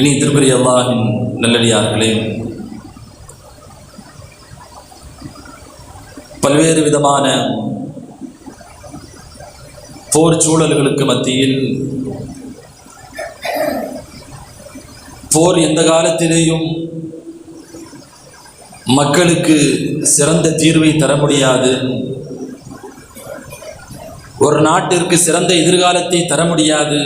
இனி அல்லாஹின் நல்லடியார்களே பல்வேறு விதமான போர் சூழல்களுக்கு மத்தியில் போர் எந்த காலத்திலேயும் மக்களுக்கு சிறந்த தீர்வை தர முடியாது. ஒரு நாட்டிற்கு சிறந்த எதிர்காலத்தை தர முடியாது.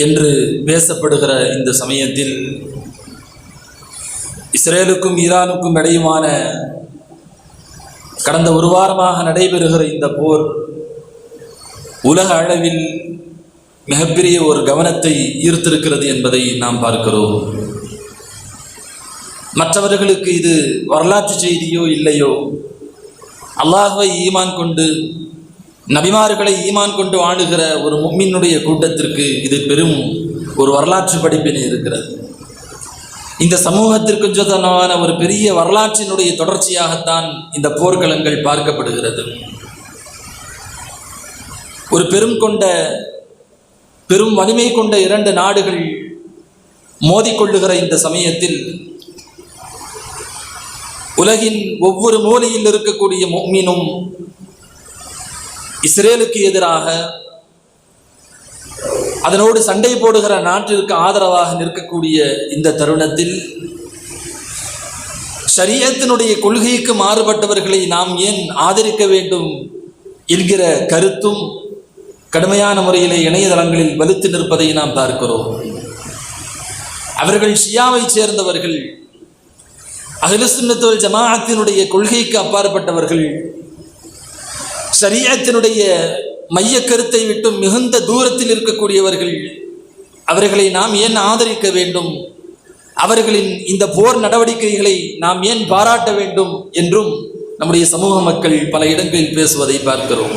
என்று பேசப்படுகிற இந்த சமயத்தில் இஸ்ரேலுக்கும் ஈரானுக்கும் இடையுமான கடந்த ஒரு வாரமாக நடைபெறுகிற இந்த போர் உலக அளவில் மிகப்பெரிய ஒரு கவனத்தை ஈர்த்திருக்கிறது என்பதை நாம் பார்க்கிறோம். மற்றவர்களுக்கு இது வரலாற்று செய்தியோ இல்லையோ அல்லாஹை ஈமான் கொண்டு நபிமார்களை ஈமான் கொண்டு வாழுகிற ஒரு மும்மினுடைய கூட்டத்திற்கு இது பெரும் ஒரு வரலாற்று படிப்பினை இருக்கிறது. இந்த சமூகத்திற்கு சொந்தமான ஒரு பெரிய வரலாற்றினுடைய தொடர்ச்சியாகத்தான் இந்த போர்க்களங்கள் பார்க்கப்படுகிறது. ஒரு பெரும் கொண்ட பெரும் வலிமை கொண்ட இரண்டு நாடுகள் மோதிக்கொள்ளுகிற இந்த சமயத்தில் உலகின் ஒவ்வொரு மூலையில் இருக்கக்கூடிய மீனும் இஸ்ரேலுக்கு எதிராக அதனோடு சண்டை போடுகிற நாட்டிற்கு ஆதரவாக நிற்கக்கூடிய இந்த தருணத்தில் சரியத்தினுடைய கொள்கைக்கு மாறுபட்டவர்களை நாம் ஏன் ஆதரிக்க வேண்டும் என்கிற கருத்தும் கடுமையான முறையிலே இணையதளங்களில் வலுத்து நிற்பதை நாம் பார்க்கிறோம். அவர்கள் ஷியாவை சேர்ந்தவர்கள் அகிலசுன்னத்துவல் ஜமாஅத்தினுடைய கொள்கைக்கு அப்பாற்பட்டவர்கள் ஷரியத்தினுடைய மைய கருத்தை விட்டு மிகுந்த தூரத்தில் இருக்கக்கூடியவர்கள் அவர்களை நாம் ஏன் ஆதரிக்க வேண்டும்? அவர்களின் இந்த போர் நடவடிக்கைகளை நாம் ஏன் பாராட்ட வேண்டும் என்றும் நம்முடைய சமூக மக்கள் பல இடங்களில் பேசுவதை பார்க்கிறோம்.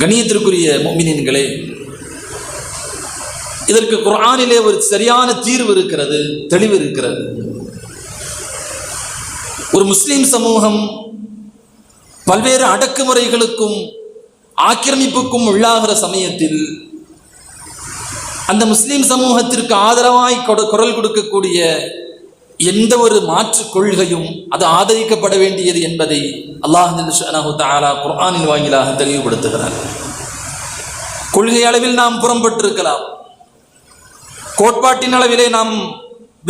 கணியத்திற்குரிய மொமினின்களே இதற்கு குரானிலே ஒரு சரியான தீர்வு இருக்கிறது தெளிவு இருக்கிறது. ஒரு முஸ்லீம் சமூகம் பல்வேறு அடக்குமுறைகளுக்கும் ஆக்கிரமிப்புக்கும் உள்ளாகிற சமயத்தில் அந்த முஸ்லீம் சமூகத்திற்கு ஆதரவாய் குரல் கொடுக்கக்கூடிய எந்த ஒரு மாற்று கொள்கையும் அது ஆதரிக்கப்பட வேண்டியது என்பதை அல்லாஹு தாலா குர்ஆனின் வாயிலாக தெளிவுபடுத்துகிறார். கொள்கை அளவில் நாம் புறம்பட்டிருக்கலாம். கோட்பாட்டின் அளவிலே நாம்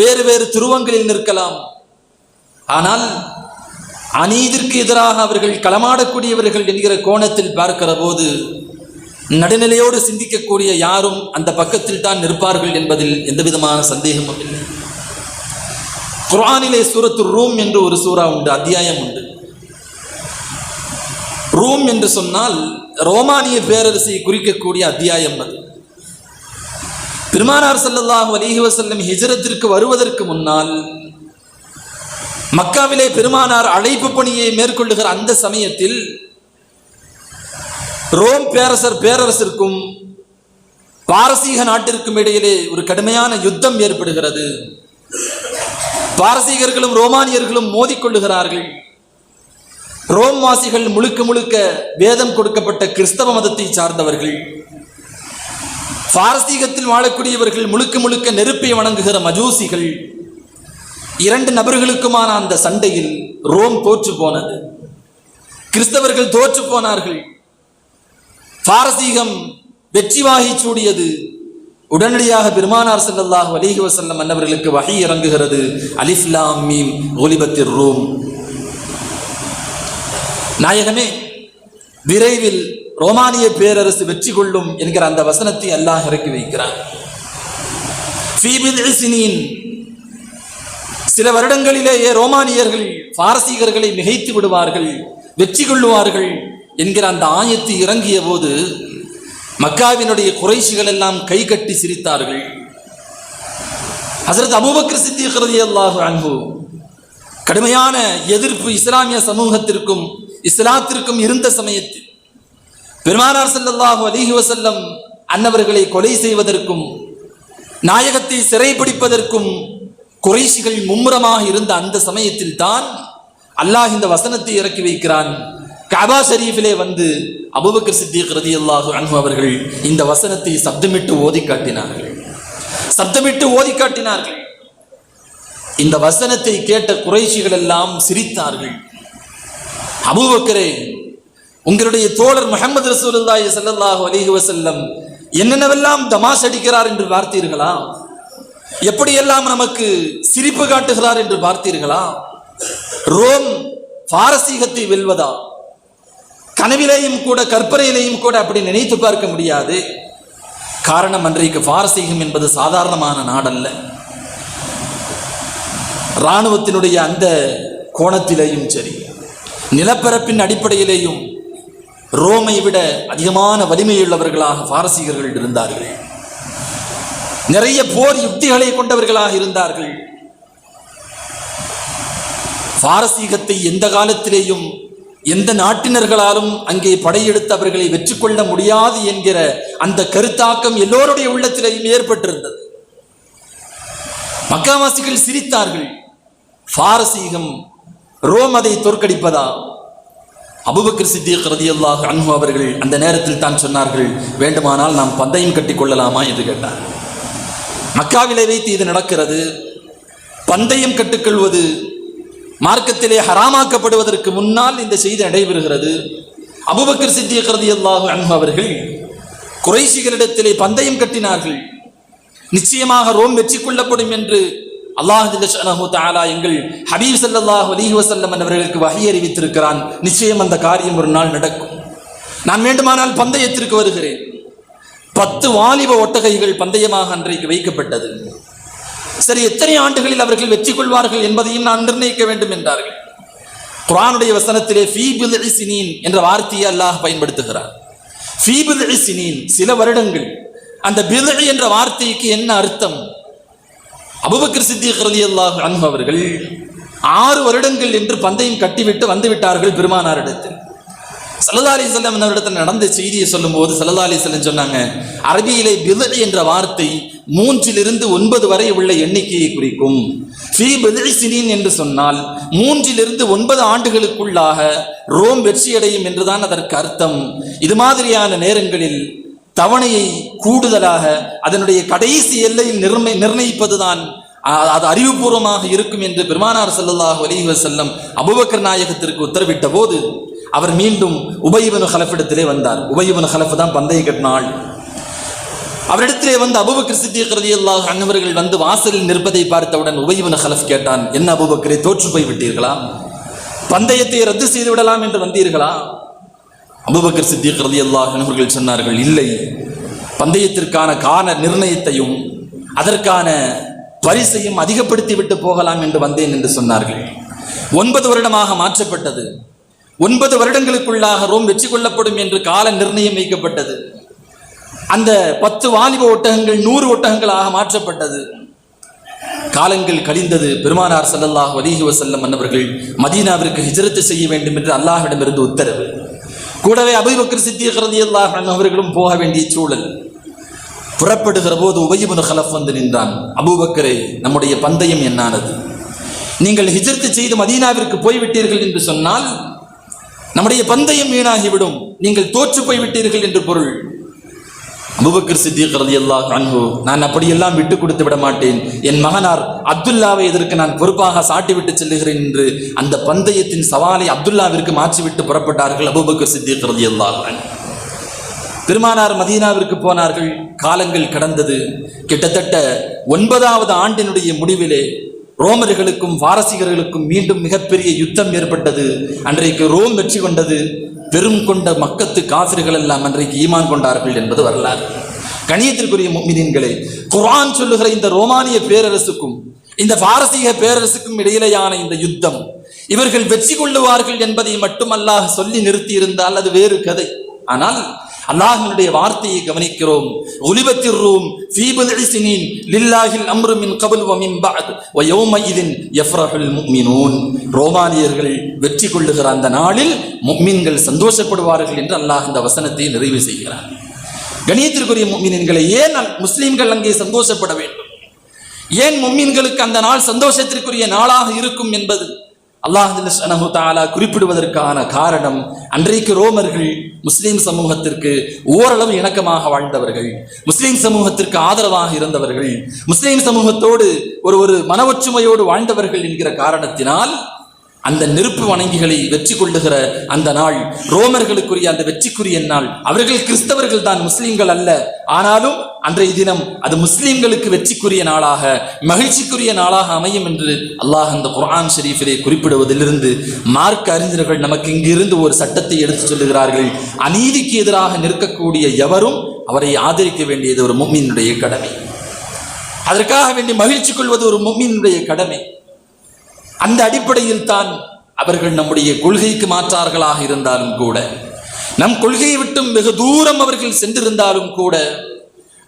வேறு வேறு துருவங்களில் நிற்கலாம். ஆனால் அநீதிற்கு எதிராக அவர்கள் களமாடக்கூடியவர்கள் என்கிற கோணத்தில் பார்க்கிற போது நடுநிலையோடு சிந்திக்கக்கூடிய யாரும் அந்த பக்கத்தில் தான் நிற்பார்கள் என்பதில் எந்தவிதமான சந்தேகமும் இல்லை. குரானிலே சூரத்து ரூம் என்று ஒரு சூறா உண்டு அத்தியாயம் உண்டு. ரூம் என்று சொன்னால் ரோமானிய பேரரசை குறிக்கக்கூடிய அத்தியாயம் அது. பெருமானார் சல்லல்லாஹு அலிஹி வசல்லம் ஹிஜரத்திற்கு வருவதற்கு முன்னால் மக்காவிலே பெருமானார் அழைப்பு பணியை மேற்கொள்ளுகிற அந்த சமயத்தில் ரோம் பேரரசர் பேரரசிற்கும் பாரசீக நாட்டிற்கும் இடையிலே ஒரு கடுமையான யுத்தம் ஏற்படுகிறது. பாரசீகர்களும் ரோமானியர்களும் மோதிக்கொள்ளுகிறார்கள். ரோம் வாசிகள் முழுக்க முழுக்க வேதம் கொடுக்கப்பட்ட கிறிஸ்தவ மதத்தை சார்ந்தவர்கள். பாரசீகத்தில் வாழக்கூடியவர்கள் முழுக்க முழுக்க நெருப்பை வணங்குகிற மஜூசிகள். இரண்டு நபர்களுக்குமான அந்த சண்டையில் ரோம் தோற்று போனது. கிறிஸ்தவர்கள் தோற்று போனார்கள். பாரசீகம் வெற்றி வாகி சூடியது. உடனடியாக பெருமானார் செல்லல்லாஹ் அலிஹி வசல்லம் அன்னவர்களுக்கு வகை இறங்குகிறது. அலிஃப்லாம் மீம் ஒலிபத்திர் ரோம். நாயகமே விரைவில் ரோமானிய பேரரசு வெற்றி கொள்ளும் என்கிற அந்த வசனத்தை அல்லாஹ் இறக்கி வைக்கிறார் சில வருடங்களிலேயே ரோமானியர்கள் பாரசீகர்களை மிகைத்து விடுவார்கள் வெற்றி கொள்ளுவார்கள் என்கிற அந்த ஆயத்து இறங்கிய போது மக்காவினுடைய குறைசிகள் எல்லாம் கை கட்டி சிரித்தார்கள். ஹசரத் அபூபக்கர் சித்திகிறது அல்லாஹு அன்பு கடுமையான எதிர்ப்பு இஸ்லாமிய சமூகத்திற்கும் இஸ்லாத்திற்கும் இருந்த சமயத்தில் பெருமானார் செல்லல்லாஹு அலிஹி வசல்லம் அன்னவர்களை கொலை செய்வதற்கும் நாயகத்தை சிறைப்பிடிப்பதற்கும் குறைசிகள் மும்முரமாக இருந்த அந்த சமயத்தில் தான் அல்லாஹ் இந்த வசனத்தை இறக்கி வைக்கிறான். கபா ஷரீஃபிலே வந்து அபுபக்கர் சித்திக் ரதி அல்லாஹு அன்பு அவர்கள் இந்த வசனத்தை சப்தமிட்டு ஓதி காட்டினார்கள். சப்தமிட்டு ஓதி காட்டினார்கள். இந்த வசனத்தை கேட்ட குறைஷிகள் எல்லாம் சிரித்தார்கள். அபுபக்கரே உங்களுடைய தோழர் முகமது ரசூலுல்லாஹி சல்லாஹு அலிஹி வசல்லம் என்னென்னவெல்லாம் தமாஷ் அடிக்கிறார் என்று பார்த்தீர்களா? எப்படியெல்லாம் நமக்கு சிரிப்பு காட்டுகிறார் என்று பார்த்தீர்களா? ரோம் பாரசீகத்தை வெல்வதா? கனவிலேயும் கூட கற்பனையிலேயும் கூட அப்படி நினைத்து பார்க்க முடியாது. காரணம் அன்றைக்கு பாரசீகம் என்பது சாதாரணமான நாடல்ல. இராணுவத்தினுடைய அந்த கோணத்திலேயும் சரி நிலப்பரப்பின் அடிப்படையிலேயும் ரோமை விட அதிகமான வலிமையுள்ளவர்களாக பாரசீகர்கள் இருந்தார்கள். நிறைய போர் யுக்திகளை கொண்டவர்களாக இருந்தார்கள். பாரசீகத்தை எந்த காலத்திலேயும் எந்த நாட்டினர்களாலும் அங்கே படையெடுத்து அவர்களை வெற்றி கொள்ள முடியாது என்கிற அந்த கருத்தாக்கம் எல்லோருடைய உள்ளத்திலேயும் ஏற்பட்டிருந்தது. மக்காவாசிகள் சிரித்தார்கள். பாரசீகம் ரோம் அதை தோற்கடிப்பதா? அபுபக்கர் சித்திக் ரதியல்லாஹு அன்பு அவர்கள் அந்த நேரத்தில் தான் சொன்னார்கள் வேண்டுமானால் நாம் பந்தயம் கட்டிக் கொள்ளலாமா? என்று கேட்டார்கள் மக்காவிலே வைத்து இது நடக்கிறது. பந்தயம் கட்டுக்கொள்வது மார்க்கத்திலே ஹராமாக்கப்படுவதற்கு முன்னால் இந்த செய்தி நடைபெறுகிறது. அபுபக்கர் சித்திக் அல்லாஹு அன்பு அவர்கள் குறைசிகளிடத்திலே பந்தயம் கட்டினார்கள். நிச்சயமாக ரோம் வெற்றி கொள்ளப்படும் என்று அல்லாஹ் தாலா எங்கள் ஹபீப் சல்லாஹ் அலிஹி வஸல்லம் அவர்களுக்கு வகை அறிவித்திருக்கிறான். நிச்சயம் அந்த காரியம் ஒரு நாள் நடக்கும். நான் வேண்டுமானால் பந்தயத்திற்கு வருகிறேன். பத்து வாலிப ஒட்டகைகள் பந்தயமாக அன்றைக்கு வைக்கப்பட்டது. சரி எத்தனை ஆண்டுகளில் அவர்கள் வெற்றி கொள்வார்கள் என்பதையும் நான் நிர்ணயிக்க வேண்டும் என்றார்கள். குரானுடைய வசனத்திலே ஃபீபில் சினீன் என்ற வார்த்தையை அல்லாஹ் பயன்படுத்துகிறார். ஃபீபில் சினீன் சில வருடங்கள். அந்த பிதழி என்ற வார்த்தைக்கு என்ன அர்த்தம்? அபுபக்கர் சித்திக் ரலியல்லாஹு அன்ஹு அவர்கள் ஆறு வருடங்கள் என்று பந்தயம் கட்டிவிட்டு வந்து விட்டார்கள் பெருமானாரிடத்தில் செல்லம் அலிசல்லம் அவரிடத்தில் நடந்த செய்தியை சொல்லும்போது சல்லல்லா அலிசல்லம் சொன்னாங்க அரபியிலே பிதழ் என்ற வார்த்தை மூன்றிலிருந்து ஒன்பது வரை உள்ள எண்ணிக்கையை குறிக்கும். ஸ்ரீ பிதழ் என்று சொன்னால் மூன்றிலிருந்து ஒன்பது ஆண்டுகளுக்குள்ளாக ரோம் வெற்றியடையும் என்றுதான் அதற்கு அர்த்தம். இது மாதிரியான நேரங்களில் தவணையை கூடுதலாக அதனுடைய கடைசி எல்லையில் நிர்ணய நிர்ணயிப்பதுதான் அது அறிவுபூர்வமாக இருக்கும் என்று பெருமானார் செல்லல்லாஹ் வலிஹ செல்லம் அபுபக்கர் நாயகத்திற்கு உத்தரவிட்ட போது அவர் மீண்டும் உபயிபனு ஹலஃபிடத்திலே வந்தார். உபயிபனு ஹலஃப் தான் பந்தயம் கட்டின ஆள். அவரிடத்திலே வந்து அபூபக்கர் சித்திக் ரலியல்லாஹு அன்னவர்கள் வந்து வாசலில் நிற்பதை பார்த்தவுடன் உபயிபனு ஹலஃப் கேட்டான் என்ன அபுபக்கரை தோற்று போய் விட்டீர்களா? பந்தயத்தை ரத்து செய்து விடலாம் என்று வந்தீர்களா? அபுபக்கர் சித்திக் ரலியல்லாஹு அன்னவர்கள் சொன்னார்கள் இல்லை. பந்தயத்திற்கான கால நிர்ணயத்தையும் அதற்கான பரிசையும் அதிகப்படுத்தி விட்டு போகலாம் என்று வந்தேன் என்று சொன்னார்கள். ஒன்பது வருடமாக மாற்றப்பட்டது. ஒன்பது வருடங்களுக்குள்ளாக ரோம் வெற்றி கொள்ளப்படும் என்று கால நிர்ணயம் வைக்கப்பட்டது. அந்த பத்து வாலிப ஒட்டகங்கள் நூறு ஒட்டகங்களாக மாற்றப்பட்டது. காலங்கள் கழிந்தது பெருமானார் சல்லல்லாஹ் வலிஹி வசல்லம் அன்னவர்கள் மதீனாவிற்கு ஹிஜரத்து செய்ய வேண்டும் என்று அல்லாஹிடமிருந்து உத்தரவு. கூடவே அபூபக்கர் சித்திக் அல்லாஹ் அவர்களும் போக வேண்டிய சூழல். புறப்படுகிற போது உபயிபுன் ஹலஃப் வந்து நின்றான். அபூபக்கரே நம்முடைய பந்தயம் என்னானது? நீங்கள் ஹிஜ்ரத் செய்து மதீனாவிற்கு போய்விட்டீர்கள் என்று சொன்னால் நம்முடைய பந்தயம் வீணாகிவிடும். நீங்கள் தோற்று போய்விட்டீர்கள் என்று பொருள். அபுபக்கர் சித்திக் அல்லாஹ் காண்கோ நான் அப்படியெல்லாம் விட்டு கொடுத்து விட மாட்டேன். என் மகனார் அப்துல்லாவை இதற்கு நான் பொறுப்பாக சாட்டிவிட்டு செல்லுகிறேன் என்று அந்த பந்தயத்தின் சவாலை அப்துல்லாவிற்கு மாற்றிவிட்டு புறப்பட்டார்கள் அபுபக்கர் சித்திக் ரலியல்லாஹு அல்லாஹ் பெருமானார் மதீனாவிற்கு போனார்கள். காலங்கள் கடந்தது. கிட்டத்தட்ட ஒன்பதாவது ஆண்டினுடைய முடிவிலே ரோமர்களுக்கும் பாரசீகர்களுக்கும் மீண்டும் மிகப்பெரிய யுத்தம் ஏற்பட்டது. அன்றைக்கு ரோம் வெற்றி கொண்டது பெரும் கொண்ட மக்கத்து காசிர்கள் எல்லாம் அன்றைக்கு ஈமான் கொண்டார்கள் என்பது வரலாறு. கணியத்திற்குரிய முக்மினீன்களே குரான் சொல்லுகிற இந்த ரோமானிய பேரரசுக்கும் இந்த பாரசீக பேரரசுக்கும் இடையிலேயான இந்த யுத்தம் இவர்கள் வெற்றி கொள்ளுவார்கள் என்பதை மட்டும் அல்லாஹ் சொல்லி நிறுத்தி இருந்தால் அது வேறு கதை. ஆனால் அல்லாஹினுடைய வார்த்தையை கவனிக்கிறோம். உலிபத்திர் ரூம் ஃபீ லில்லாஹில் அம்ரு மின் கபல் வ மின் பஅத் வ யௌமஇதின் யஃப்ரஹுல் முஃமினூன் ரோமானியர்கள் வெற்றி கொள்ளுகிற அந்த நாளில் முஃமின்கள் சந்தோஷப்படுவார்கள் என்று அல்லாஹ் இந்த வசனத்தை நிறைவு செய்கிறார். கணியத்திற்குரிய முஃமின்களை ஏன் அல்- முஸ்லிம்கள் அங்கே சந்தோஷப்பட வேண்டும்? ஏன் மும்மின்களுக்கு அந்த நாள் சந்தோஷத்திற்குரிய நாளாக இருக்கும் என்பது? அல்லாஹ் தாலா குறிப்பிடுவதற்கான காரணம் அன்றைக்கு ரோமர்கள் முஸ்லீம் சமூகத்திற்கு ஓரளவு இணக்கமாக வாழ்ந்தவர்கள் முஸ்லீம் சமூகத்திற்கு ஆதரவாக இருந்தவர்கள் முஸ்லீம் சமூகத்தோடு ஒரு ஒரு மன ஒற்றுமையோடு வாழ்ந்தவர்கள் என்கிற காரணத்தினால் அந்த நெருப்பு வணங்கிகளை வெற்றி கொள்ளுகிற அந்த நாள் ரோமர்களுக்குரிய அந்த வெற்றிக்குரிய நாள் அவர்கள் கிறிஸ்தவர்கள் தான் முஸ்லீம்கள் அல்ல. ஆனாலும் அன்றைய தினம் அது முஸ்லிம்களுக்கு வெற்றிக்குரிய நாளாக மகிழ்ச்சிக்குரிய நாளாக அமையும் என்று அல்லாஹ் அந்த குர்ஆன் ஷெரீஃபிலே குறிப்பிடுவதிலிருந்து மார்க்க அறிஞர்கள் நமக்கு இங்கிருந்து ஒரு சட்டத்தை எடுத்துச் சொல்லுகிறார்கள். அநீதிக்கு எதிராக நிற்கக்கூடிய எவரும் அவரை ஆதரிக்க வேண்டியது ஒரு மும்மினுடைய கடமை. அதற்காக வேண்டி மகிழ்ச்சி கொள்வது ஒரு மும்மினுடைய கடமை. அந்த அடிப்படையில் தான் அவர்கள் நம்முடைய கொள்கைக்கு மாற்றார்களாக இருந்தாலும் கூட நம் கொள்கையை விட்டும் வெகு தூரம் அவர்கள் சென்றிருந்தாலும் கூட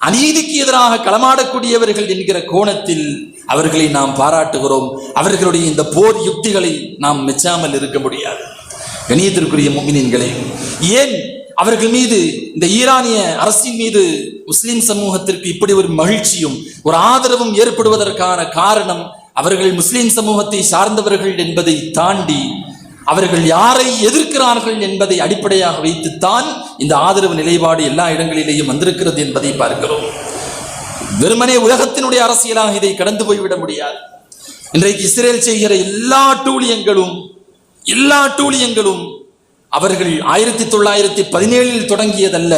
அநீதிக்கு எதிராக களமாடக்கூடியவர்கள் என்கிற கோணத்தில் அவர்களை நாம் பாராட்டுகிறோம். அவர்களுடைய இந்த போர் யுக்திகளை நாம் மெச்சாமல் இருக்க முடியாது. கணியத்திற்குரிய முமினின்களே ஏன் அவர்கள் மீது இந்த ஈரானிய அரசின் மீது முஸ்லிம் சமூகத்திற்கு இப்படி ஒரு மகிழ்ச்சியும் ஒரு ஆதரவும் ஏற்படுவதற்கான காரணம் அவர்கள் முஸ்லிம் சமூகத்தை சார்ந்தவர்கள் என்பதை தாண்டி அவர்கள் யாரை எதிர்க்கிறார்கள் என்பதை அடிப்படையாக வைத்துத்தான் இந்த ஆதரவு நிலைப்பாடு எல்லா இடங்களிலேயும் வந்திருக்கிறது என்பதை பார்க்கிறோம். வெறுமனே உலகத்தினுடைய அரசியலாக இதை கடந்து போய்விட முடியாது. இன்றைக்கு இஸ்ரேல் செய்கிற எல்லா டூழியங்களும் எல்லா டூழியங்களும் அவர்கள் ஆயிரத்தி தொள்ளாயிரத்தி பதினேழில் தொடங்கியதல்ல.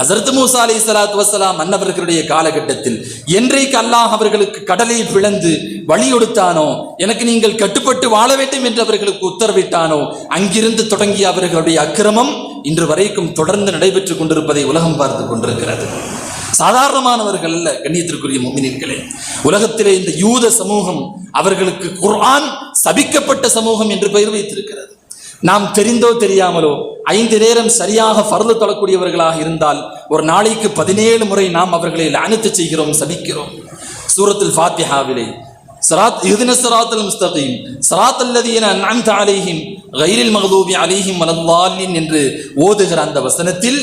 ஹசரத் மூசா அலை சலாத் வசலாம் அன்னவர்களுடைய காலகட்டத்தில் என்றைக்கு அல்லாஹ் அவர்களுக்கு கடலை பிளந்து வழியொடுத்தானோ எனக்கு நீங்கள் கட்டுப்பட்டு வாழ வேண்டும் என்று அவர்களுக்கு உத்தரவிட்டானோ அங்கிருந்து தொடங்கிய அவர்களுடைய அக்கிரமம் இன்று வரைக்கும் தொடர்ந்து நடைபெற்றுக் கொண்டிருப்பதை உலகம் பார்த்து கொண்டிருக்கிறது. சாதாரணமானவர்கள் அல்ல கண்ணியத்திற்குரிய முமினின்களே உலகத்திலே இந்த யூத சமூகம் அவர்களுக்கு குர்ஆன் சபிக்கப்பட்ட சமூகம் என்று பெயர் வைத்திருக்கிறது. நாம் தெரிந்தோ தெரியாமலோ ஐந்து நேரம் சரியாக பரந்து தொழக்கூடியவர்களாக இருந்தால் ஒரு நாளைக்கு பதினேழு முறை நாம் அவர்களை அனுத்து செய்கிறோம் சபிக்கிறோம். சூரத்தில் ஃபாத்திஹாவிலே. சராத் இதுன சராத்தல் முஸ்தகீம். ஸிராத்தல் லதீன அன்அம்த அலைஹிம் கைரில் மகதூபி அலைஹிம் வலல்லாலின் என்று ஓதுகிற அந்த வசனத்தில்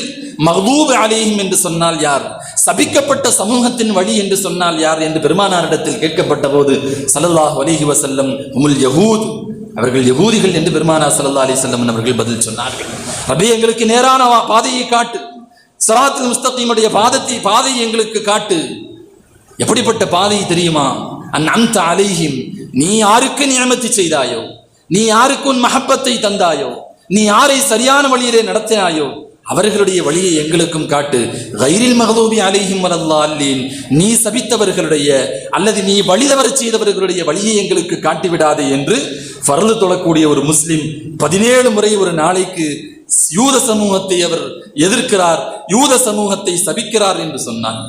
மகதூபி அலைஹிம் என்று சொன்னால் யார்? சபிக்கப்பட்ட சமூகத்தின் வழி என்று சொன்னால் யார்? என்று பெருமானாரிடத்தில் கேட்கப்பட்ட போது ஸல்லல்லாஹு அலிஹி வசல்லம் உமுல் யகூத் அவர்கள் யகூதிகள் என்று பெருமானா சல்லா அலி செல்லம் அவர்கள் பதில் சொன்னார்கள். ரபி எங்களுக்கு நேரான பாதையை காட்டு. சராத்துல் முஸ்தகீமுடைய பாதத்தை பாதையை எங்களுக்கு காட்டு. எப்படிப்பட்ட பாதை தெரியுமா? அந் அந்த அலைஹிம். நீ யாருக்கு நியமத்தி செய்தாயோ? நீ யாருக்கு உன் மகப்பத்தை தந்தாயோ? நீ யாரை சரியான வழியிலே நடத்தினாயோ? அவர்களுடைய வழியை எங்களுக்கும் காட்டு. கைரில் மகதூபி அலைஹிம் வரல்லால்லீன் நீ சபித்தவர்களுடைய அல்லது நீ வழிதவர செய்தவர்களுடைய வழியை எங்களுக்கு காட்டிவிடாதே என்று பரந்து தொழக்கூடிய ஒரு முஸ்லிம் பதினேழு முறை ஒரு நாளைக்கு யூத சமூகத்தை அவர் எதிர்க்கிறார் யூத சமூகத்தை சபிக்கிறார் என்று சொன்னார்.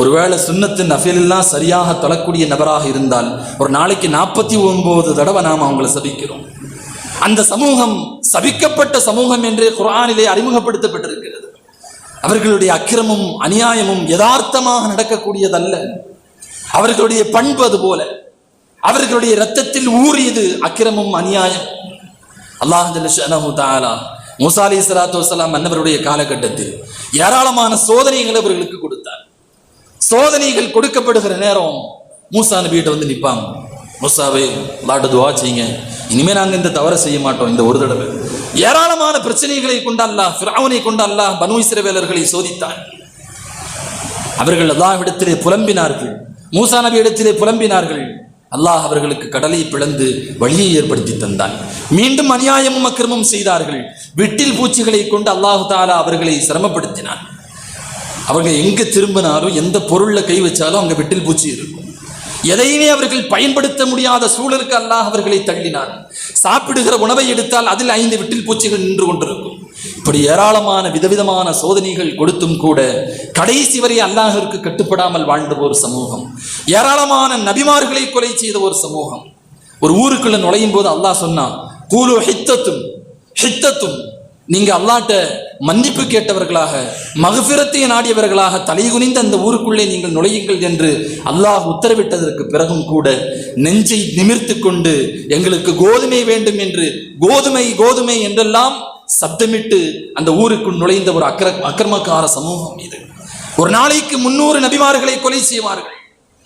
ஒருவேளை சுன்னத்து நஃபிலெல்லாம் சரியாக தொழக்கூடிய நபராக இருந்தால் ஒரு நாளைக்கு நாற்பத்தி ஒன்பது தடவை நாம் அவங்களை சபிக்கிறோம். அந்த சமூகம் சபிக்கப்பட்ட சமூகம் என்று குரானிலே அறிமுகப்படுத்தப்பட்டிருக்கிறது. அவர்களுடைய அக்கிரமும் அநியாயமும் யதார்த்தமாக நடக்கக்கூடியதல்ல. அவர்களுடைய பண்பு அது போல அவர்களுடைய ரத்தத்தில் ஊறியது அக்கிரமும் அநியாயம். அல்லாஹ் ஜல்ல ஷஅனஹு தஆலா மூசா அலைஹி ஸலாத்து அன்னவருடைய காலகட்டத்தில் ஏராளமான சோதனைகளை அவர்களுக்கு கொடுத்தார். சோதனைகள் கொடுக்கப்படுகிற நேரம் மூசா நபிகிட்ட வந்து நிற்பாங்க. முசாவே அல்லாட்ட துவா செய்யுங்க. இனிமே நாங்கள் இந்த தவறை செய்ய மாட்டோம் இந்த ஒரு தடவை. ஏராளமான பிரச்சனைகளை கொண்டு அல்லாஹ் ஃபிராவனை கொண்டு அல்லாஹ் பனு இஸ்ரவேலர்களை சோதித்தான் அவர்கள் அல்லாஹ்விடத்திலே புலம்பினார்கள். மூசா நபி இடத்திலே புலம்பினார்கள். அல்லாஹ் அவர்களுக்கு கடலை பிளந்து வழியை ஏற்படுத்தி தந்தான் மீண்டும் அநியாயமும் அக்கிரமும் செய்தார்கள். விட்டில் பூச்சிகளை கொண்டு அல்லாஹு தாலா அவர்களை சிரமப்படுத்தினான். அவங்க எங்கு திரும்பினாலும் எந்த பொருளில் கை வச்சாலும் அங்கே விட்டில் பூச்சி இருக்கும். எதையுமே அவர்கள் பயன்படுத்த முடியாத சூழலுக்கு அல்லாஹ் அவர்களை தள்ளினான். சாப்பிடுகிற உணவை எடுத்தால் அதில் ஐந்து விட்டில் பூச்சிகள் நின்று கொண்டிருக்கும். இப்படி ஏராளமான விதவிதமான சோதனைகள் கொடுத்தும் கூட கடைசி வரை அல்லாஹிற்கு கட்டுப்படாமல் வாழ்ந்த ஒரு சமூகம். ஏராளமான நபிமார்களை கொலை செய்த ஒரு சமூகம். ஒரு ஊருக்குள்ள நுழையும் போது அல்லாஹ் சொன்னான் கூலு ஹித்தத்தும் ஹித்தத்தும். நீங்க அல்லாட்ட மன்னிப்பு கேட்டவர்களாக மகபிரத்தை நாடியவர்களாக தலைகுனிந்து அந்த ஊருக்குள்ளே நீங்கள் நுழையுங்கள் என்று அல்லாஹ் உத்தரவிட்டதற்கு பிறகும் கூட நெஞ்சை நிமிர்த்து கொண்டு எங்களுக்கு கோதுமை வேண்டும் என்று கோதுமை கோதுமை என்றெல்லாம் சப்தமிட்டு அந்த ஊருக்குள் நுழைந்த ஒரு அக்கிர அக்கிரமக்கார சமூகம் இது. ஒரு நாளைக்கு முன்னூறு நபிமார்களை கொலை செய்வார்கள்.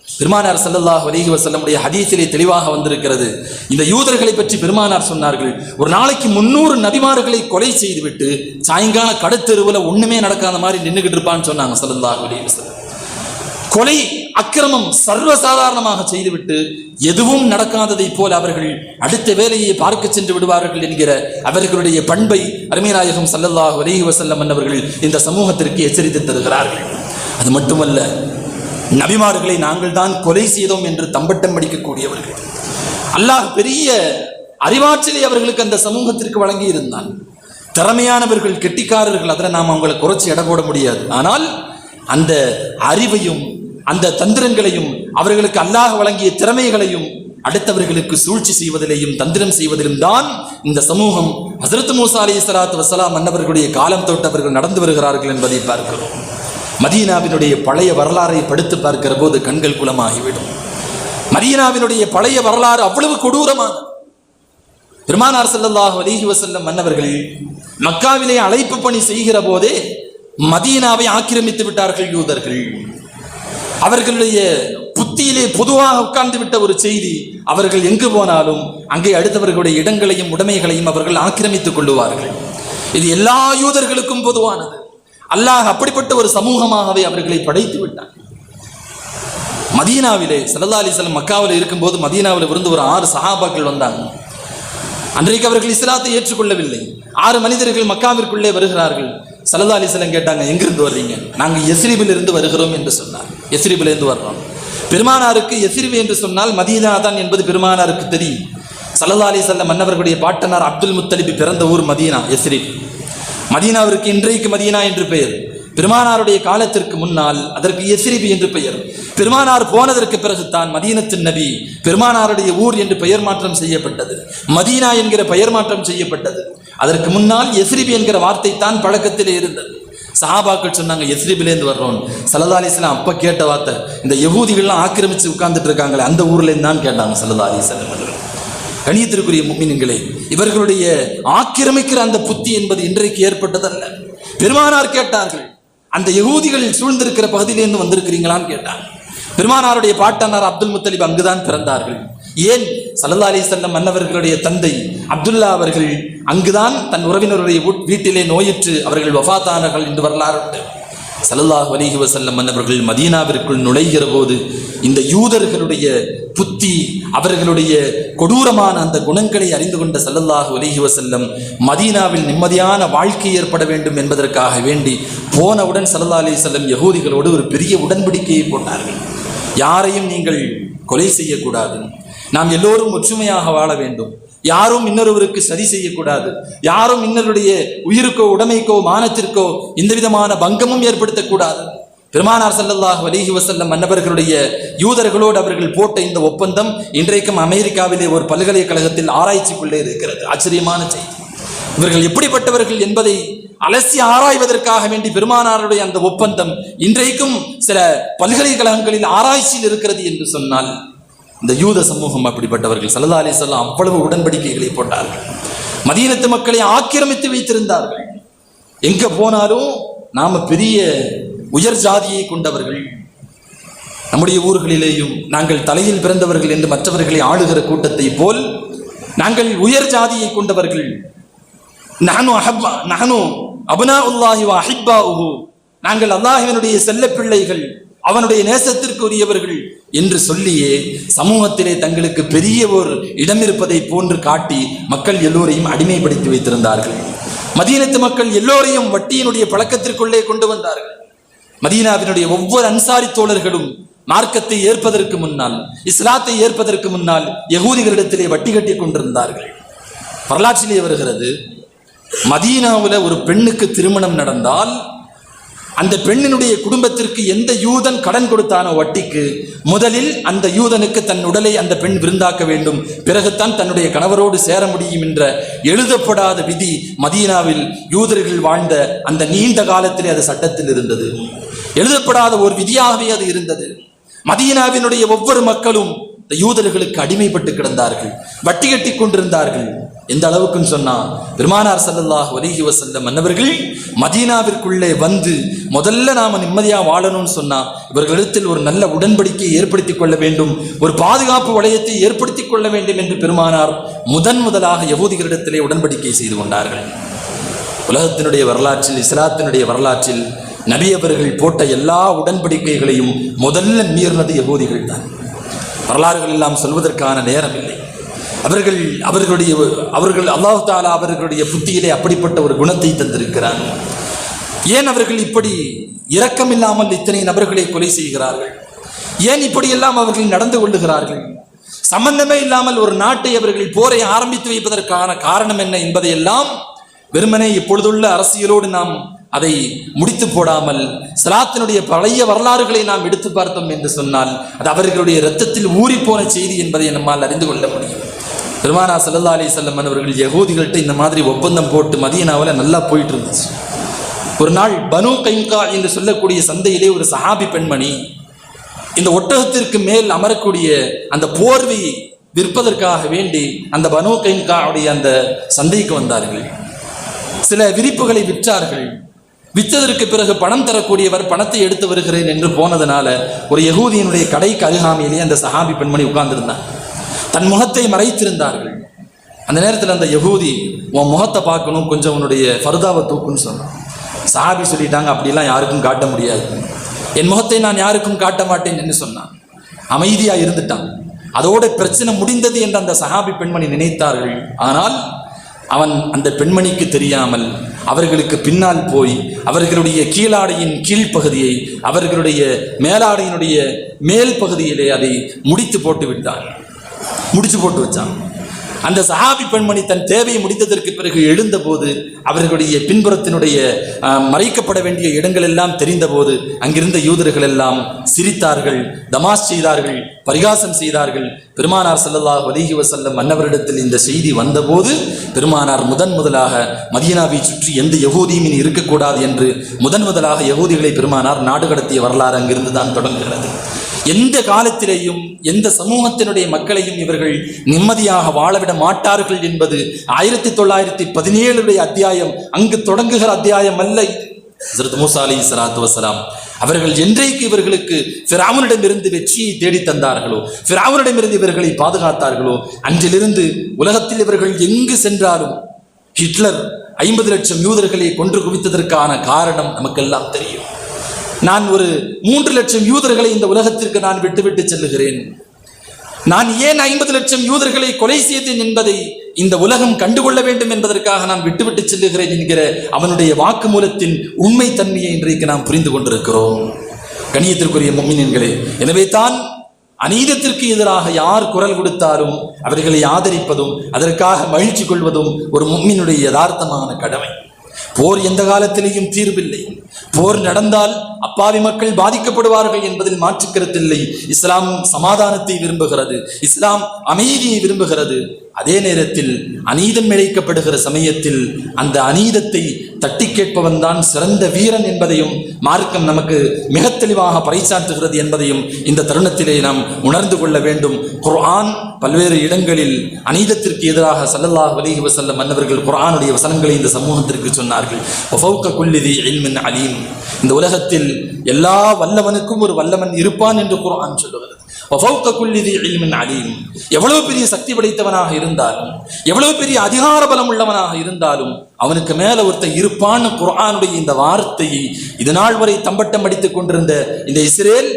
பெருமானார் சல்லல்லாஹ் அலைஹி வஸல்லமுடைய ஹதீஸிலே தெளிவாக வந்திருக்கிறது. இந்த யூதர்களை பற்றி பெருமானார் சொன்னார்கள் ஒரு நாளைக்கு முன்னூறு நபிமார்களை கொலை செய்துவிட்டு சாயங்கால கடத்தெருவுல ஒண்ணுமே நடக்காத மாதிரி நின்றுகிட்டு இருப்பான்னு சொன்னாங்க சல்லல்லாஹ் அலைஹி வஸல்லம். கொலை அக்கிரமம் சர்வசாதாரணமாக செய்துவிட்டு எதுவும் நடக்காததை போல அவர்கள் அடுத்த வேலையை பார்க்க சென்று விடுவார்கள் என்கிற அவர்களுடைய பண்பை அருமைநாயகம் சல்லல்லாஹ் அலைஹி வஸல்லம் அவர்கள் இந்த சமூகத்திற்கு எச்சரித்து தருகிறார்கள். அது மட்டுமல்ல நபிமார்களை நாங்கள் தான் கொலை செய்தோம் என்று தம்பட்டம் அடிக்கக்கூடியவர்கள். அல்லாஹ் பெரிய அறிவாற்றலை அவர்களுக்கு அந்த சமூகத்திற்கு வழங்கி இருந்தான் திறமையானவர்கள் கெட்டிக்காரர்கள் அதில் நாம் அவங்களை குறைச்சி எடை போட முடியாது. ஆனால் அந்த அறிவையும் அந்த தந்திரங்களையும் அவர்களுக்கு அல்லாஹ் வழங்கிய திறமைகளையும் அடுத்தவர்களுக்கு சூழ்ச்சி செய்வதிலேயும் தந்திரம் செய்வதிலும் தான் இந்த சமூகம் ஹசரத் மூசா அலி சலாத் வசலாம் மன்னவர்களுடைய காலம் தொட்டு அவர்கள் நடந்து வருகிறார்கள் என்பதை பார்க்கிறோம். மதீனாவினுடைய பழைய வரலாறை படுத்து பார்க்கிற போது கண்கள் குலமாகிவிடும் மதீனாவினுடைய பழைய வரலாறு அவ்வளவு கொடூரமான பெருமானார் ஸல்லல்லாஹு அலைஹி வசல்லம் மன்னவர்கள் மக்காவிலே அழைப்பு பணி செய்கிற போதே மதீனாவை ஆக்கிரமித்து விட்டார்கள் யூதர்கள். அவர்களுடைய புத்தியிலே பொதுவாக உட்கார்ந்து விட்ட ஒரு செய்தி அவர்கள் எங்கு போனாலும் அங்கே அடுத்தவர்களுடைய இடங்களையும் உடைமைகளையும் அவர்கள் ஆக்கிரமித்துக் கொள்ளுவார்கள். இது எல்லா யூதர்களுக்கும் பொதுவானது. அல்லாஹ் அப்படிப்பட்ட ஒரு சமூகமாகவே அவர்களை படைத்து விட்டான். மதீனாவிலே சல்லா அலிஸ்லாம் மக்காவில் இருக்கும்போது மதீனாவில் இருந்து ஒரு ஆறு சஹாபாக்கள் வந்தாங்க. அன்றைக்கு அவர்கள் இஸ்லாத்தை ஏற்றுக்கொள்ளவில்லை. ஆறு மனிதர்கள் மக்காவிற்குள்ளே வருகிறார்கள். சல்லா அலிஸ்லாம் கேட்டாங்க எங்கிருந்து வர்றீங்க? நாங்கள் எஸ்ரிபில் இருந்து வருகிறோம் என்று சொன்னார். எஸ்ரிபில் இருந்து வர்றோம். பெருமானாருக்கு எஸ்ரிபு என்று சொன்னால் மதீனா தான் என்பது பெருமானாருக்கு தெரியும். சல்லா அலிசல்லம் மன்னவர்களுடைய பாட்டனார் அப்துல் முத்தலிபி பிறந்த ஊர் மதீனா எஸ்ரிப் மதீனாவிற்கு இன்றைக்கு மதீனா என்று பெயர். பெருமானாருடைய காலத்திற்கு முன்னால் அதற்கு எஸ்ரிபி என்று பெயர். பெருமானார் போனதற்கு பிறகுதான் மதீனத்தின் நபி பெருமானாருடைய ஊர் என்று பெயர் மாற்றம் செய்யப்பட்டது. மதீனா என்கிற பெயர் மாற்றம் செய்யப்பட்டது. அதற்கு முன்னால் எஸ்ரிபி என்கிற வார்த்தை தான் பழக்கத்திலே இருந்தது. சஹாபாக்கள் சொன்னாங்க எஸ்ரிபிலேருந்து வர்றோம். சல்லா அலிஸ்லாம் அப்ப கேட்ட வார்த்தை இந்த யகூதிகள்லாம் ஆக்கிரமிச்சு உட்கார்ந்துட்டு இருக்காங்களே அந்த ஊர்லேருந்து தான் கேட்டாங்க சல்லா அலிஸ்லாம் அவர்கள் கணியத்திற்குரிய முக்மின்களே இவர்களுடைய ஆக்கிரமிக்கிற அந்த புத்தி என்பது இன்றைக்கு ஏற்பட்டதல்ல. பெருமானார் கேட்டார்கள் அந்த யகூதிகள் சூழ்ந்திருக்கிற பகுதியிலேருந்து வந்திருக்கிறீங்களான்னு கேட்டாங்க பெருமானாருடைய பாட்டனார் அப்துல் முத்தலிப் அங்குதான் பிறந்தார்கள். ஏன்? சல்லா அலி செல்லம் மன்னவர்களுடைய தந்தை அப்துல்லா அவர்கள் அங்குதான் தன் உறவினருடைய வீட்டிலே நோயிற்று அவர்கள் வஃபாத்தானார்கள் என்று வரலாறு உண்டு சல்லல்லாஹு வசல்லம் வஸல்லம் மன்னவர்கள் மதீனாவிற்குள் நுழைகிற போது இந்த யூதர்களுடைய புத்தி அவர்களுடைய கொடூரமான அந்த குணங்களை அறிந்து கொண்ட சல்லல்லாஹ் அலைஹி வசல்லம் மதீனாவில் நிம்மதியான வாழ்க்கை ஏற்பட வேண்டும் என்பதற்காக வேண்டி போனவுடன் சல்லா அலி செல்லம் யகூதிகளோடு ஒரு பெரிய உடன்படிக்கையை போட்டார்கள். யாரையும் நீங்கள் கொலை செய்யக்கூடாது. நாம் எல்லோரும் ஒற்றுமையாக வாழ வேண்டும். யாரும் இன்னொருவருக்கு சரி செய்யக்கூடாது. யாரும் இன்னொருடைய உயிருக்கோ உடைமைக்கோ மானத்திற்கோ எந்த விதமான பங்கமும் ஏற்படுத்தக்கூடாது. பெருமானார் சல்லல்லாஹ் அலைஹி வசல்லம் மன்னவர்களுடைய யூதர்களோடு அவர்கள் போட்ட இந்த ஒப்பந்தம் இன்றைக்கும் அமெரிக்காவிலே ஒரு பல்கலைக்கழகத்தில் ஆராய்ச்சிக்குள்ளே இருக்கிறது. ஆச்சரியமான செய்தி. இவர்கள் எப்படிப்பட்டவர்கள் என்பதை அலசி ஆராய்வதற்காக வேண்டி பெருமானாருடைய அந்த ஒப்பந்தம் இன்றைக்கும் சில பல்கலைக்கழகங்களில் ஆராய்ச்சியில் இருக்கிறது என்று சொன்னால் இந்த யூத சமூகம் அப்படிப்பட்டவர்கள் சல்லா அலிசல்லாம் அவ்வளவு உடன்படிக்கைகளை போட்டார்கள். மதீனத்து மக்களை ஆக்கிரமித்து வைத்திருந்தார்கள். எங்க போனாலும் நாம பெரிய உயர் ஜாதியை கொண்டவர்கள். நம்முடைய ஊர்களிலேயும் நாங்கள் தலையில் பிறந்தவர்கள் என்று மற்றவர்களை ஆளுகிற கூட்டத்தை போல் நாங்கள் உயர் ஜாதியை கொண்டவர்கள். நானும் அஹப்பா நஹனு அபுனா உல்லாஹி வா நாங்கள் அல்லாஹ்வினுடைய செல்ல பிள்ளைகள் அவனுடைய நேசத்திற்கு உரியவர்கள் என்று சொல்லியே சமூகத்திலே தங்களுக்கு பெரிய ஒரு இடம் இருப்பதை போன்று காட்டி மக்கள் எல்லோரையும் அடிமைப்படுத்தி வைத்திருந்தார்கள். மதீனத்து மக்கள் எல்லோரையும் வட்டியினுடைய பழக்கத்திற்குள்ளே கொண்டு வந்தார்கள். மதீனாவினுடைய ஒவ்வொரு அன்சாரி தோழர்களும் மார்க்கத்தை ஏற்பதற்கு முன்னால் இஸ்லாத்தை ஏற்பதற்கு முன்னால் யகூதிகளிடத்திலே வட்டி கட்டி கொண்டிருந்தார்கள். வரலாற்றிலே வருகிறது மதீனாவுல ஒரு பெண்ணுக்கு திருமணம் நடந்தால் அந்த பெண்ணினுடைய குடும்பத்திற்கு எந்த யூதன் கடன் கொடுத்தானோ வட்டிக்கு முதலில் அந்த யூதனுக்கு தன் உடலை அந்த பெண் விருந்தாக்க வேண்டும். பிறகுதான் தன்னுடைய கணவரோடு சேர முடியும் என்ற எழுதப்படாத விதி மதீனாவில் யூதர்கள் வாழ்ந்த அந்த நீண்ட காலத்திலே அது சட்டத்தில் இருந்தது. எழுதப்படாத ஒரு விதியாகவே அது இருந்தது. மதீனாவினுடைய ஒவ்வொரு மக்களும் இந்த யூதர்களுக்கு அடிமைப்பட்டு கிடந்தார்கள். வட்டி கட்டி கொண்டிருந்தார்கள். எந்த அளவுக்குன்னு சொன்னா பெருமானார் சல்லல்லாஹ் வலிஹி வஸல்லம் மன்னவர்கள் மதீனாவிற்குள்ளே வந்து முதல்ல நாம நிம்மதியா வாழணும்னு சொன்னா இவர்களிடத்தில் ஒரு நல்ல உடன்படிக்கையை ஏற்படுத்திக் கொள்ள வேண்டும் ஒரு பாதுகாப்பு வளையத்தை ஏற்படுத்திக் கொள்ள வேண்டும் என்று பெருமானார் முதன் முதலாக யகூதிகளிடத்திலே உடன்படிக்கை செய்து கொண்டார்கள். உலகத்தினுடைய வரலாற்றில் இஸ்லாத்தினுடைய வரலாற்றில் நபி அவர்கள் போட்ட எல்லா உடன்படிக்கைகளையும் முதல்ல மீறினது யகூதிகள் தான் வரலாறுகள் எல்லாம் சொல்வதற்கான நேரம் இல்லை அவர்கள் அவர்களுடைய அவர்கள் அல்லாஹ் தாலா அவர்களுடைய புத்தியிலே அப்படிப்பட்ட ஒரு குணத்தை தந்திருக்கிறார். ஏன் அவர்கள் இப்படி இரக்கமில்லாமல் இத்தனை நபர்களை கொலை செய்கிறார்கள்? ஏன் இப்படியெல்லாம் அவர்கள் நடந்து கொள்ளுகிறார்கள்? சம்பந்தமே இல்லாமல் ஒரு நாட்டை அவர்கள் போரை ஆரம்பித்து வைப்பதற்கான காரணம் என்ன என்பதையெல்லாம் வெறுமனே இப்பொழுதுள்ள அரசியலோடு நாம் அதை முடித்து போடாமல் சலாத்தினுடைய பழைய வரலாறுகளை நாம் எடுத்து பார்த்தோம் என்று சொன்னால் அது அவர்களுடைய இரத்தத்தில் ஊறிப்போன செய்தி என்பதை நம்மால் அறிந்து கொள்ள முடியும். பெருமானா சல்லா அலி செல்லம் அவர்கள் யகூதிகள்கிட்ட இந்த மாதிரி ஒப்பந்தம் போட்டு மதியனாவில் நல்லா போயிட்டு இருந்துச்சு. ஒரு நாள் பனு கைங்கா என்று சொல்லக்கூடிய சந்தையிலே ஒரு சஹாபி பெண்மணி இந்த ஒட்டகத்திற்கு மேல் அமரக்கூடிய அந்த போர்வை விற்பதற்காக வேண்டி அந்த பனு கைங்காவுடைய அந்த சந்தைக்கு வந்தார்கள். சில விரிப்புகளை விற்றார்கள். விற்றதற்கு பிறகு பணம் தரக்கூடியவர் பணத்தை எடுத்து வருகிறேன் என்று போனதுனால ஒரு யகூதியினுடைய கடைக்கு அருகாமையிலே அந்த சஹாபி பெண்மணி உட்கார்ந்திருந்தார் தன் முகத்தை மறைத்திருந்தார்கள். அந்த நேரத்தில் அந்த யகூதி உன் முகத்தை பார்க்கணும் கொஞ்சம் உன்னுடைய ஃபர்தாவை தூக்குன்னு சொன்னான். சாபி சொல்லிட்டாங்க அப்படிலாம் யாருக்கும் காட்ட முடியாது. என் முகத்தை நான் யாருக்கும் காட்ட மாட்டேன் என்று சொன்னான். அமைதியாக இருந்துட்டான். அதோட பிரச்சனை முடிந்தது என்று அந்த சஹாபி பெண்மணி நினைத்தார்கள். ஆனால் அவன் அந்த பெண்மணிக்கு தெரியாமல் அவர்களுக்கு பின்னால் போய் அவர்களுடைய கீழாடையின் கீழ்ப்பகுதியை அவர்களுடைய மேலாடையினுடைய மேல் பகுதியிலே அதை முடித்து போட்டு விட்டான். முடிச்சு போட்டு வச்சான். அந்த சஹாபி பெண்மணி தன் தேவையை முடித்ததற்கு பிறகு எழுந்தபோது அவர்களுடைய பின்புறத்தினுடைய மறைக்கப்பட வேண்டிய இடங்கள் எல்லாம் தெரிந்தபோது அங்கிருந்த யூதர்கள் எல்லாம் சிரித்தார்கள் தமாஸ் செய்தார்கள் பரிகாசம் செய்தார்கள். பெருமானார் செல்லல்லா அலைஹி வசல்லம் மன்னவரிடத்தில் இந்த செய்தி வந்தபோது பெருமானார் முதன் முதலாக மதியனாவை சுற்றி எந்த யகூதியும் இனி இருக்கக்கூடாது என்று முதன் முதலாக யகூதிகளை பெருமானார் நாடு கடத்திய வரலாறு அங்கிருந்து தான் தொடங்குகிறது. எந்த காலத்திலேயும் எந்த சமூகத்தினுடைய மக்களையும் இவர்கள் நிம்மதியாக வாழவிட மாட்டார்கள் என்பது ஆயிரத்தி தொள்ளாயிரத்தி பதினேழுடைய அத்தியாயம் அங்கு தொடங்குகிற அத்தியாயம் அல்ல இது. மூசா அலி சலாத்து வசலாம் அவர்கள் என்றைக்கு இவர்களுக்கு ஃபிராவுனிடமிருந்து வெற்றியை தேடி தந்தார்களோ ஃபிராவுனிடமிருந்து இவர்களை பாதுகாத்தார்களோ அன்றிலிருந்து உலகத்தில் இவர்கள் எங்கு சென்றாலும் ஹிட்லர் ஐம்பது லட்சம் யூதர்களை கொன்று குவித்ததற்கான காரணம் நமக்கெல்லாம் தெரியும் நான் ஒரு மூன்று லட்சம் யூதர்களை இந்த உலகத்திற்கு நான் விட்டுவிட்டு செல்லுகிறேன். நான் ஏன் ஐம்பது லட்சம் யூதர்களை கொலை செய்தேன் என்பதை இந்த உலகம் கண்டுகொள்ள வேண்டும் என்பதற்காக நான் விட்டுவிட்டு செல்லுகிறேன் என்கிற அவனுடைய வாக்குமூலத்தின் உண்மை தன்மையை இன்றைக்கு நாம் புரிந்து கொண்டிருக்கிறோம். கணியத்திற்குரிய மொம்மினன்களே எனவே தான் அநீதத்திற்கு எதிராக யார் குரல் கொடுத்தாலும் அவர்களை ஆதரிப்பதும் அதற்காக மகிழ்ச்சி கொள்வதும் ஒரு மும்மினுடைய யதார்த்தமான கடமை. போர் எந்த காலத்திலேயும் தீர்வில்லை. போர் நடந்தால் அப்பாவி மக்கள் பாதிக்கப்படுவார்கள் என்பதில் மாற்றுக்கருத்தில்லை. இஸ்லாம் சமாதானத்தை விரும்புகிறது. இஸ்லாம் அமைதியை விரும்புகிறது. அதே நேரத்தில் அநீதம் இழைக்கப்படுகிற சமயத்தில் அந்த அநீதத்தை தட்டி கேட்பவன் தான் சிறந்த வீரன் என்பதையும் மார்க்கம் நமக்கு மிக தெளிவாக பறைசாற்றுகிறது என்பதையும் இந்த தருணத்திலே நாம் உணர்ந்து கொள்ள வேண்டும். குர்ஆன் பல்வேறு இடங்களில் அநீதத்திற்கு எதிராக சல்லல்லாஹ் வலிஹி வசல்லம் மன்னவர்கள் குர்ஆனுடைய வசனங்களை இந்த சமூகத்திற்கு சொன்னார்கள். குல்லிதி அலீம். இந்த உலகத்தில் எல்லா வல்லவனுக்கும் ஒரு வல்லவன் இருப்பான் என்று குர்ஆன் சொல்லுகிறது. அலீம். எவ்வளவு பெரிய சக்தி படைத்தவனாக இருந்தாலும் எவ்வளவு பெரிய அதிகார பலம் உள்ளவனாக இருந்தாலும் அவனுக்கு மேல ஒருத்தன் இருப்பான்னு குரானுடைய இந்த வார்த்தையை இது நாள் வரை தம்பட்டம் அடித்துக் கொண்டிருந்த இந்த இஸ்ரேல்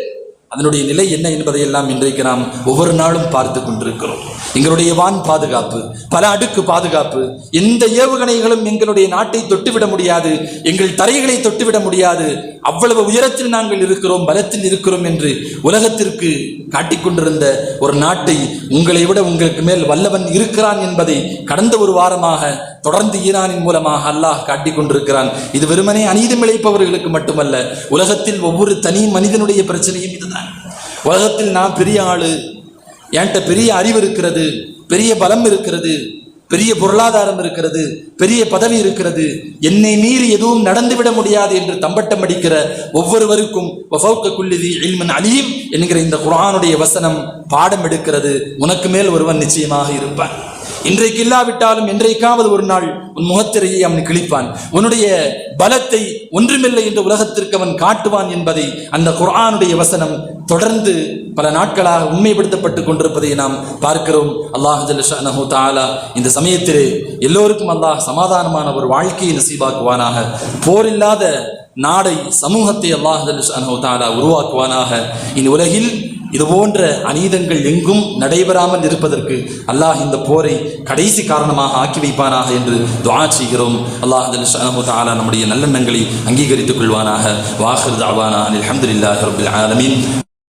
அதனுடைய நிலை என்ன என்பதையெல்லாம் இன்றைக்கு நாம் ஒவ்வொரு நாளும் பார்த்து கொண்டிருக்கிறோம். எங்களுடைய வான் பாதுகாப்பு பல அடுக்கு பாதுகாப்பு எந்த ஏவுகணைகளும் எங்களுடைய நாட்டை தொட்டுவிட முடியாது எங்கள் தரைகளை தொட்டுவிட முடியாது. அவ்வளவு உயரத்தில் நாங்கள் இருக்கிறோம் பலத்தில் இருக்கிறோம் என்று உலகத்திற்கு காட்டிக்கொண்டிருந்த ஒரு நாட்டை உங்களை விட உங்களுக்கு மேல் வல்லவன் இருக்கிறான் என்பதை கடந்த ஒரு வாரமாக தொடர்ந்து ஈரானின் மூலமாக அல்லாஹ் காட்டிக் கொண்டிருக்கிறான். இது வெறுமனே அநீதி இழைப்பவர்களுக்கு மட்டுமல்ல உலகத்தில் ஒவ்வொரு தனி மனிதனுடைய பிரச்சனையும் இதுதான். உலகத்தில் நான் பெரிய ஆளு. என்கிட்ட பெரிய அறிவு இருக்கிறது பெரிய பலம் இருக்கிறது பெரிய பொருளாதாரம் இருக்கிறது பெரிய பதவி இருக்கிறது. என்னை மீறி எதுவும் நடந்துவிட முடியாது என்று தம்பட்டம் அடிக்கிற ஒவ்வொருவருக்கும் வஃபௌக அலீம் என்கிற இந்த குரானுடைய வசனம் பாடம் எடுக்கிறது. உனக்கு மேல் ஒருவன் நிச்சயமாக இருப்பான். இன்றைக்கு இல்லாவிட்டாலும் என்றைக்காவது ஒரு நாள் உன் முகத்திரையை அவன் கிழிப்பான். உன்னுடைய பலத்தை ஒன்றுமில்லை என்ற உலகத்திற்கு அவன் காட்டுவான் என்பதை அந்த குரானுடைய வசனம் தொடர்ந்து பல நாட்களாக உண்மைப்படுத்தப்பட்டு கொண்டிருப்பதை நாம் பார்க்கிறோம். அல்லாஹ் ஜல்லஷானஹு தாலா இந்த சமயத்திலே எல்லோருக்கும் அல்லாஹ் சமாதானமான ஒரு வாழ்க்கையை நசீபாக்குவானாக. போரில்லாத நாடை சமூகத்தை அல்லாஹ் ஜல்லஷானஹு தாலா உருவாக்குவானாக. இந்த உலகில் இது போன்ற அநீதங்கள் எங்கும் நடைபெறாமல் இருப்பதற்கு அல்லாஹ் இந்த போரை கடைசி காரணமாக ஆக்கி வைப்பானாக என்று துவா செய்கிறோம். அல்லாஹ் ஜல்லஷானஹு நம்முடைய நல்லெண்ணங்களை அங்கீகரித்துக் கொள்வானாக. வாஹர் தாவானா அலமதுல்லாஹ் ரபுல் ஆலமீன்.